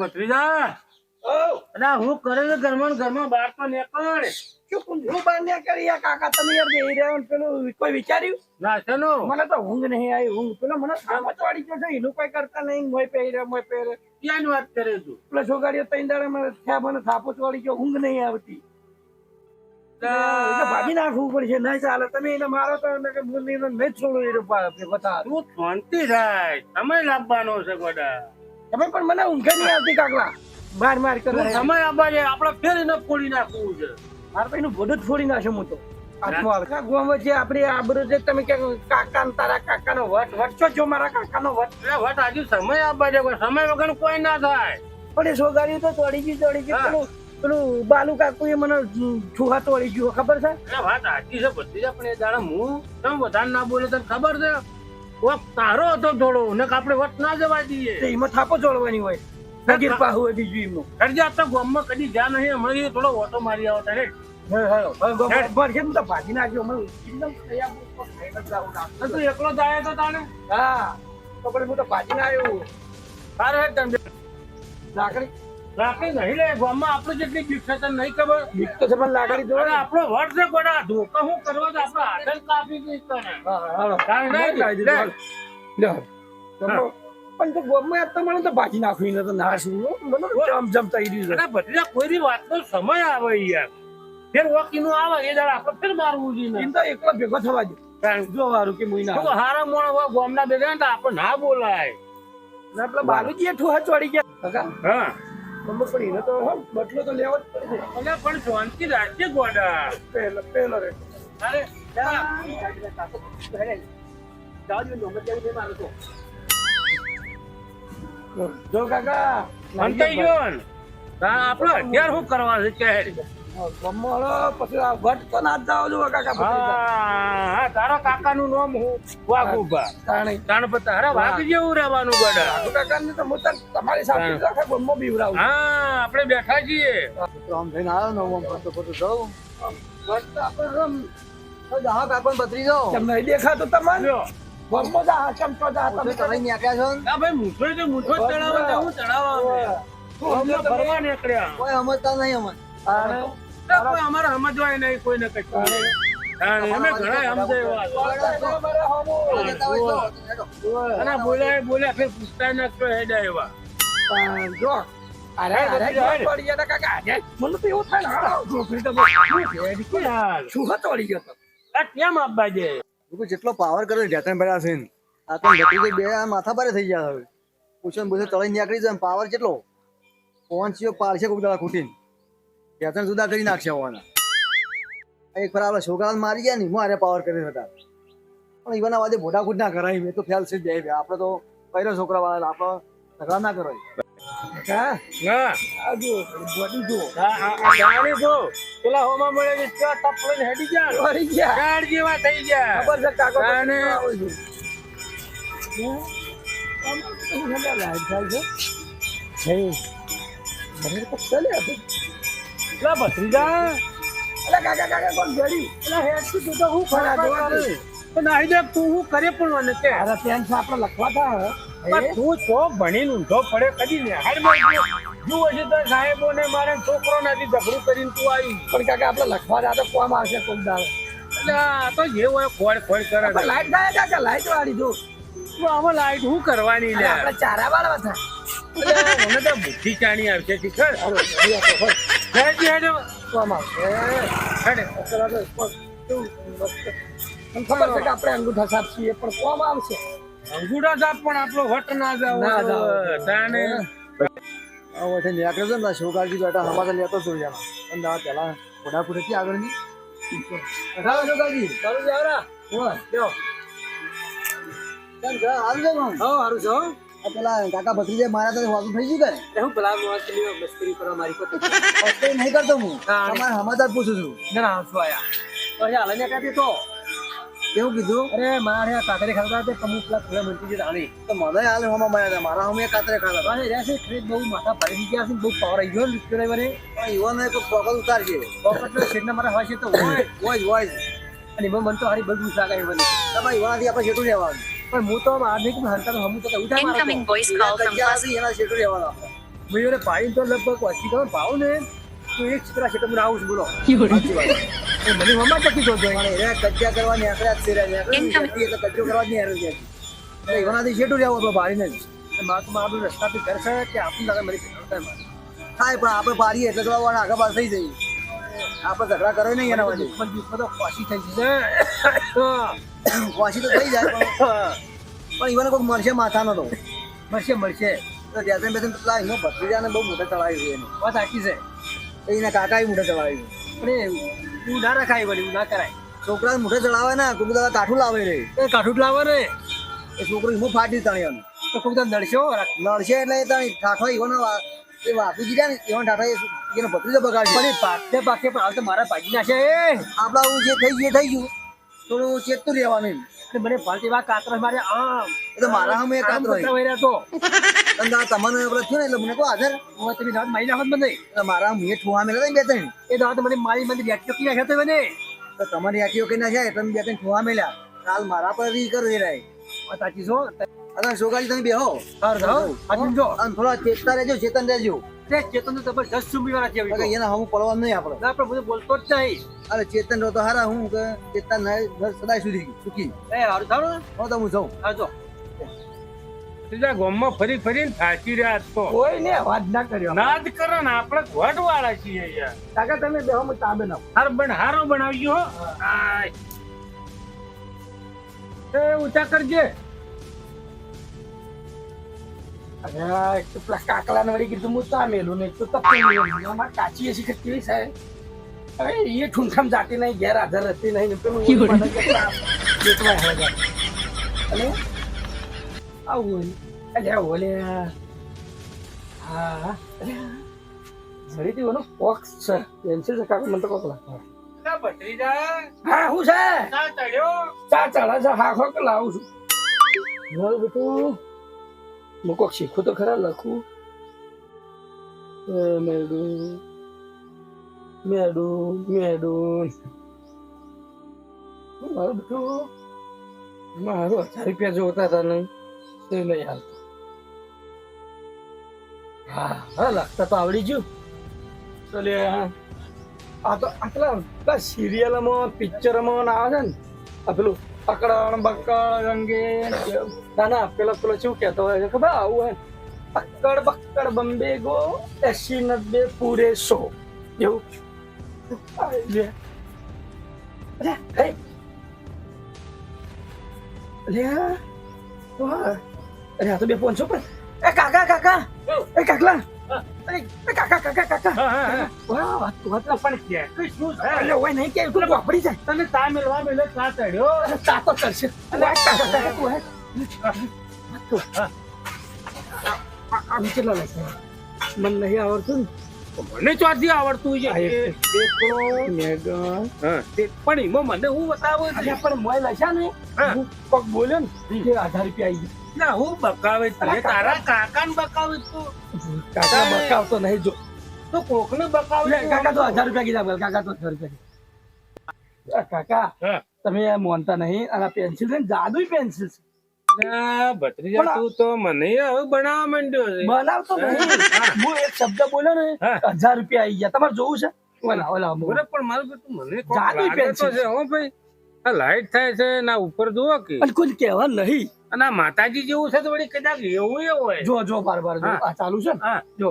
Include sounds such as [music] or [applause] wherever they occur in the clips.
ભત્રીજા? અરે હું કરે છે ઘરમાં ઘરમાં બહાર તો નીકળ. શું કુંજરું બાંધ્યા કરી આ કાકા તમે યાર બેહી રહ્યા પેલું કોઈ વિચાર્યું? ના શેનો? મને તો ઊંઘ નહીં આવી ઊંઘ. પેલો મને સામત વાળી ગયો છે એનું કોઈ કરતા નહીં મોય પહેરી મોય પહેરે ક્યાંની વાત કરે તું? પેલો છોકરીઓ ત્રણ દાડે મને થયા મને થાપો વાળી ગયો ઊંઘ નહીં આવતી. ભાગી નાખવું પડશે નહીં ચાલે તમે એને મારો તો નહીં બતા તું શાંતિ થાય સમય લાવવાનો છે ગોડા. તમે પણ મને ઊંઘે નહીં આવતી કાકલા. માર માર કરો સમય છે આપણે ફેર એને ફોડી નાખવું છે. મારે તો એનું ભોડું જ ફોડી નાખે હું તો. આપણી આબરૂ જે તમે કે કાકા ને તારા કાકાનો વટ વટ છો જો મારા કાકાનો વટ? વટ હજુ સમય છે સમય વગર કોઈ ના થાય. પણ એ સોગારી તો તોડી ગઈ તોડી ગઈ. પેલું પેલું બાલુ કાકુ એ મને છૂહા તોડી ગયું ખબર છે? વાત સાચી છે ભત્રીજા પણ એ દાડા હું. તમે વધારે ના બોલે તને ખબર છે? તારો હતો થોડો ને આપણે વટ ના જવા દઈએ. એમાં થાપો જોડવાની હોય. નગીર પાહુ હોય બીજું એમનું. કરજે આ તો ગામમાં કદી જા નહીં હમણાં એ થોડો ઓટો મારી આવો તારે ને ભાગી નાખ્યો તો ના. એકલો જાય તો તાને હા. તો પણ હું તો ભાગીને આવ્યો. તારે હે તમને લાકડી. રાખી નહીં લે ગામમાં આપણે જેટલી બીક છે તને નહીં ખબર. બીક તો છે પણ લાકડી અરે આપણો વટ છે ગોડા ધોકા હું કરવા તો આપણે કાપી દઈશ તને. હાલો. પણ તો ગોમમાં તો ભાજી નાખવી તો ના શું મને જમ જમ થઈ રહ્યું છે. કોઈની વાતનો સમય આવે યાર. ફેર વોકીનું આવે એ દાડા આપણે ફેર મારવું જોઈએ એમ તો એકલો ભેગો થવા દે. જો વારું કે હારા. મોણા ગામના તો આપણે ના બોલાય. પેલા બાલુજી ઠુહા ચોડી ગયા. હા. મમ્મી પણ એને તો હો, બટલો તો લેવો જ પડશે અને પણ શાંતિ રાખજે ગોડા પહેલો પહેલો રે. અરે જો કાકા અંતાઈ ગયો આપણે અત્યારે શું કરવા છે? કે પછી વટ તો ના જાવ જો કાકા હા હા, તારા કાકાનું નામ હું વાઘુભા તાણી. ગણપતા અરે વાઘ જેવું રહેવાનું ગોડા. કાકુ કાકાને તો હું તમારી સાથે હા આપણે બેઠા છીએ. આમ થઈને આવ્યો ને હું આમ ફરતો ફરતો જાઉં. વટ આપણે રમ તો કાકોને બત્રી જાઓ. કેમ નહીં તમારે લ્યો. ગમમાં જા ચમચો જા પોતે તમે? ચડાઈને નીકળ્યા છો? ને. ભાઈ મૂઠો તો મૂઠો જ ચડાવે હું ચડાવવા અમે ફરવા નીકળ્યા. કોઈ સમજતા નહીં અમે. કોઈ અમારે સમજવાય નહીં કોઈને કઈ અમે ઘણા હેડો. અને બોલ્યા બોલ્યા ફેર પૂછતા ન હેડા એવા. જો અરે અરે અરે, જો અરે. પડી ગયા કાકા મને તો એવું થાય ને હાલો, છોકરી તો બહુ યાર છું હતો પડી ગયો કેમ આપવા દે? લોકો જેટલો પાવર કરે ઢેતણ પડ્યા છે આ તો ભત્રીજો બે આ માથા ભારે થઈ ગયા હવે. પૂછો ને પૂછો તળી નીકળી જાય પાવર કેટલો? પહોંચ્યો પાડશે કોક દાડા ખૂટીને. ઢેતણ જુદા કરી નાખશે હોવાના એક વાર આપણા છોકરાને મારી ગયા ને મારે પાવર કરી હતા પણ ઈવાના વાદે મોટા કૂટ ના કરાય મેં તો ફેલ છે જાય આપણે તો પહેલો છોકરા વાળા આપણે ઝઘડા ના કરાય. પેલા હોમાં મળે હેડી ગયા ગયા. જેવા થઈ ગયા. ખબર છે કાકો લાઈટ થાય મને તો ચાલે લા ભત્રીજા. અલા કાકા કાકા કોણ જડી હેડ તું તો હું ખરા જોવા. તો નાહી દે તું હું કરે પણ મને તે. અરે પેન છે આપણે લખવા થાય પણ તું તો ભણીને ઊંધો પડે કદી ને હાડમાં જુઓ છે તો સાહેબો ને મારે છોકરો નથી ઝઘડું કરીને તું આવી. પણ કાકા આપણે લખવા જાય તો કોમ આવશે કોમ દાળ એટલે તો જે હોય ખોડ ખોડ કરે લાઈટ થાય કાકા લાઈટ વાળી જો? તું આમાં લાઈટ શું કરવાની લે? આપણે ચારા વાળવા થાય મને તો બુદ્ધિ ચાણી આવશે શીખર. હેડ હેડ ખબર છે કે આપણે અંગૂઠા સાફ છીએ પણ કોમ આવશે અંગૂઠા સાપ પણ આપણો વટ ના જાવ ના જાવ. તાને આ વખતે નીકળ્યો છે ને લેતો જોઈ જણા અને ના પેલા ફોટા ફોટે ક્યાં આગળની બતાવો છોકરાજી ચાલુ જાવરા છે હારું છો પેલા કાકા ભત્રીજે મારા તો વાતું થઈ ગયું કે હું પેલા મોસ્ટલી મસ્કરી કરવા મારી પર. [laughs] કઈ નહીં કરતો હું. તમારે સમાચાર પૂછું છું. ના ના શું આયા. તો અહીંયા હાલને કાઢી તો કેવું કીધું? અરે મારે આ કાતરે ખાતા તે કમુ પેલા ફૂલે મંટી જે રાણી. તો મને હાલ હોમાં મળ્યા હતા. મારા હોમે કાતરે ખાતા અરે રહ્યા છે ખરીદ બહુ માથા ભરી ગયા છે બહુ પાવર આવી ગયો ને ડ્રાઈવરે પણ યુવાને તો પગલ ઉતારજે. પોકેટનો શેડના મારા હોય. છે તો હોય [coughs] હોય અને એમાં મને તો હારી બધું લાગે મને તમારી યુવાનાથી આપણે જેટલું રહેવાનું. પણ હું તો આ નહીં કે હંતા હમું તો ઉઠા મારા ઇનકમિંગ વોઇસ કોલ ફ્રોમ કજિયા એના શેઠું લેવાનો ભાઈ એને પાડી તો લગભગ વાસી કરો ભાવ ને તો એક ચિત્રા છે તમને આવું છું બોલો. મને મમ્મા ટકી દો તો પણ એને કજ્જા કરવાની નીકળ્યા છે એટલે કજ્જો કરવાની જ છે. એટલે એવાનાથી શેઠું લેવો તો ભાડીને જ. મારે તો મારું રસ્તાથી ઘર છે કે આપણને મારે થાય પણ આપણે પાડીએ એટલે તો વાળા આગળ પાસ થઈ જઈએ આપણે ઝઘડા કરે નહીં એના માટે. તો ખોસી થઈ જશે. વાસી તો થઈ જાય પણ પણ ઈવન કોઈક મળશે માથાનો તો. મળશે મળશે. તો જ્યાં બેસન પેલા એનો ભત્રીજાને બહુ મોટા ચડાવી છે એને. વાત સાચી છે. એના કાકા મોટા ચડાવી છે. પણ એવું ના રખાય વળી ના કરાય. છોકરા મોઢે ચડાવે ને કોઈ દાદા કાઠું લાવે રે. એ કાઠું લાવે રે. ને એ છોકરો એમાં ફાટી તણ્યાનું તો કોઈ તો નડશો નડશે એટલે તણી ઠાઠો એવો ના એ વાપી જીધા ને એવા ઠાઠા એ- એનો ભત્રીજો બગાડ પણ એ પાકે પાકે પણ હાલ મારા ભાગી નાખે એ. આપડા હું જે થઈ ગયું થઈ ગયું. થોડું રહેવાનું એમ. અને મને ફાલતી વાત કાતરસ મારે આમ. એ મારા આમ કાતરો અને પેલો થયું ને એટલે મને કહો હાજર. હવે તમે દાંત મારી નાખો મને. એટલે મારા મુએ ઠુવા ને બે ત્રણ. એ દાંત મને મારી મને રેટ ચૂકી નાખ્યા તો મને. તો તમારી આખીઓ કઈ ના જાય એટલે બે ત્રણ ઠુવા મેલા. કાલ મારા પર રી કરો રાય. સાચી છો અને સોગાજી તમે બેહો. સારું તો જો અને થોડા ચેતતા રહેજો ચેતન રહેજો. તે ચેતન તો જબરજસ્ત સુમી છે કે એના હમું પડવાનું નહીં આપણે. ના પણ બધું બોલતો જ નહીં. અરે ચેતન તો હારા હું કે ચેતન સદાય સુધી સુખી. એ હારું થારું હો તો હું જાઉં. હા જો. સીધા ગામમાં ફરી ફરીને થાકી રહ્યા તો કોઈ ને અવાજ ના કર્યો ના જ કરો ને આપણે ઘોટ વાળા છીએ યાર. કાકા તમે બેહો હું ચા ના હાર બન હારો બનાવજો. એ ઊંચા કરજે. અરે એક તો પેલા કાકલા ને વળી કીધું હું ચા મેલું ને એક તો તપે મેલું અમાર કાચી એસી કેવી છે અરે એ ઠુંઠામ જાતી નહીં ઘેર હાજર હતી નહીં ને પેલું ઓલું મને કે ચા વેચવા હેલા જાય. અને આવું. અલ્યા ઓલે હા અલ્યા જડી દીવાનો બોક્સ છે પેન્સિલ છે કાકા મને તો કોક લાગે ના ભત્રીજા હા હું છે? ચા ચડ્યો? ચા ચાલે છે હા ખોક લાવું છું. હવે બેટું હું કોક શીખું તો ખરા લખું મેડું મેડું મેડું મારું હજાર રૂપિયા જોતા હતા ને તે નહીં હાલતો હા હા લખતા તો આવડી ગયું ચલે આ તો આટલા પેલા સિરિયલમાં પિક્ચરમાં આવે છે ને આ પેલું પકડણ બકડ અંગે ના ના પેલો પેલો શું કહેતો હોય છે ખબર આવું હોય પકડ બકડ બંબે ગો એસી નબ્બે પૂરે સો એવું આ લે. અરે હે. અરે આ. વાહ. અરે આ તો બે પોનસો પણ એ કાકા કાકા એ કાકલા અરે એ કાકા કાકા કાકા. વાહ વાત તો વાત પણ ક્યાં? કઈ શું છે? અરે હોય નહીં કે તું વાપરી જાય તમે ચા મેળવા મેલે ચા ચડ્યો અરે તાતો કરશે આ કાકા કાકા તું હે વાત તો. આવડતું ને મને ચોથી આવડતું છે? પણ એમાં મને હું બતાવું? પણ મોય લખ્યા ને? હું. પગ બોલ્યો ને કે હજાર રૂપિયા આવી ના હું બકાવે છે તારા કાકા. ને બકાવે તું. કાકા બકાવતો નહીં જો. તો કોકને બકાવે લે, તું. કાકા તો હજાર રૂપિયા કીધા કાકા તો હજાર રૂપિયા કાકા. તમે મોનતા નહીં. અને પેન્સિલ છે જાદુ પેન્સિલ છે. ના, ભત્રીજા તું તો મને હવે બનાવવા માંડ્યો છે. બનાવતો નહીં હું એક શબ્દ બોલ્યો ને હજાર રૂપિયા આવી ગયા. તમારે જોવું છે? ઓલા ઓલા પણ મારું બેટું મને કોક જાદુઈ લાગે તો પેન્સિલ. છે હો ભાઈ. આ લાઈટ થાય છે ના ઉપર જુઓ કે. અને કોઈ કહેવા નહીં. અને આ માતાજી જેવું છે તો વળી કદાચ એવું એવું હોય. જો જો બાર બાર જો. આ ચાલુ છે ને? જો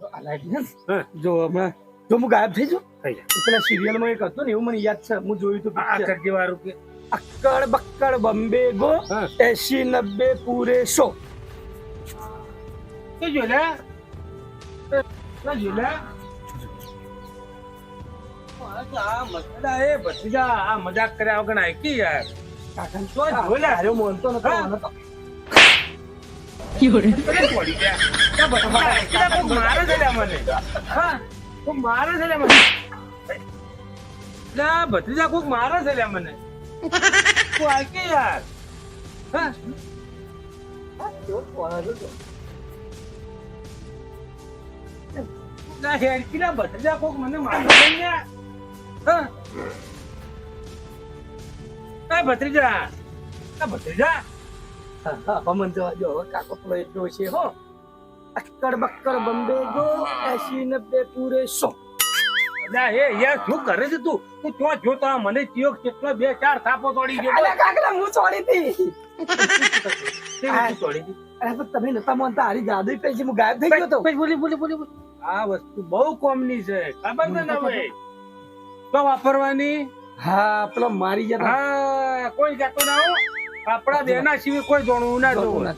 જો આ લાઈટ છે જો હમણાં. જો હું ગાયબ થઈ જાઉં. પેલા સિરિયલમાં એક હતું ને એવું મને યાદ છે. હું જોયું તું આ કરજી વાળું કે અક્કડ બક્કડ બમ્બે ગો. એસી નબ્બે પૂરે સો મજાક કર્યા વગર આયકી યાર કાકા તો જોલે. મોનતો નતો. મને તો. અરે પડી ગયા. ત્યાં ભત્રીજા આયકી લા, કોક મારે છે મને હા કોક મારે છે મને ભત્રીજા કોક મારે છે મને તું આયકી યાર હા જો, વાળો જો. ના હેડકી ના ભત્રીજા કોક મને હા એ ભત્રીજા જવા જો કાકો પેલો એટલો છે હો અક્કડ બક્કડ બંબે ગો એસી નબ્બે પૂરે સો ના એ યાર શું કરે છે તું? તું તો જોતા મને ચિયો કેટલો બે ચાર થાપો તોડી ગયો. હું છોડી હતી અરે પણ તમે નતા માનતા હારી જાદુ પૈકી હું ગાયબ થઈ ગયો તો. બોલી બોલી બોલી. આ વસ્તુ બહુ કોમની છે. ખબર છે ને હવે? તો વાપરવાની? હા પેલો મારી જતો. હા કોઈ જતો ના હો. આપણા બેના સિવાય કોઈ જોણવું ના જોવું.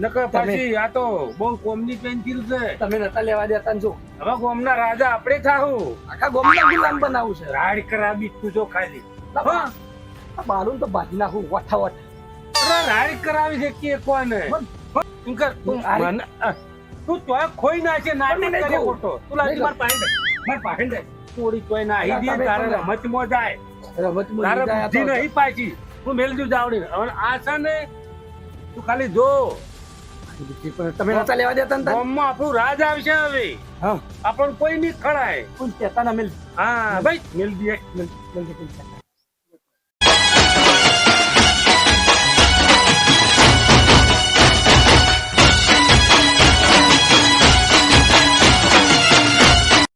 નકર પછી આ તો બહુ કોમની પેન્સિલ છે. તમે નતા લેવા દેતા જો. હવે ગોમના રાજા આપણે થાવું આખા ગોમના ગુલામ બનાવું છે. રાડ કરાવી તું જો ખાલી. હા. આ તો બાંધી નાખું વઠા વઠ. રાડ કરાવી છે કે કોને? તું કર તું અરે. મને અ, તું તો ખોઈ ના નાટક કરે ખોટો. તું લાજી માર પાહે માર પાહે દે થોડી કોઈ ના ના, દે તમે તારે કહો. રમતમાં જાય. રમત તારે મુજી બુદ્ધિ નહીં પાછી. હું મેલજુ જાવડી. હવે આ છે ને તું ખાલી જો. તમે નતા લેવા દેતા ને? ગામમાં આપણું રાજ આવશે હવે હા કોઈ નહીં ખડાય કહેતા ના મિલ હા ભાઈ મિલ દે મિલ મિલ.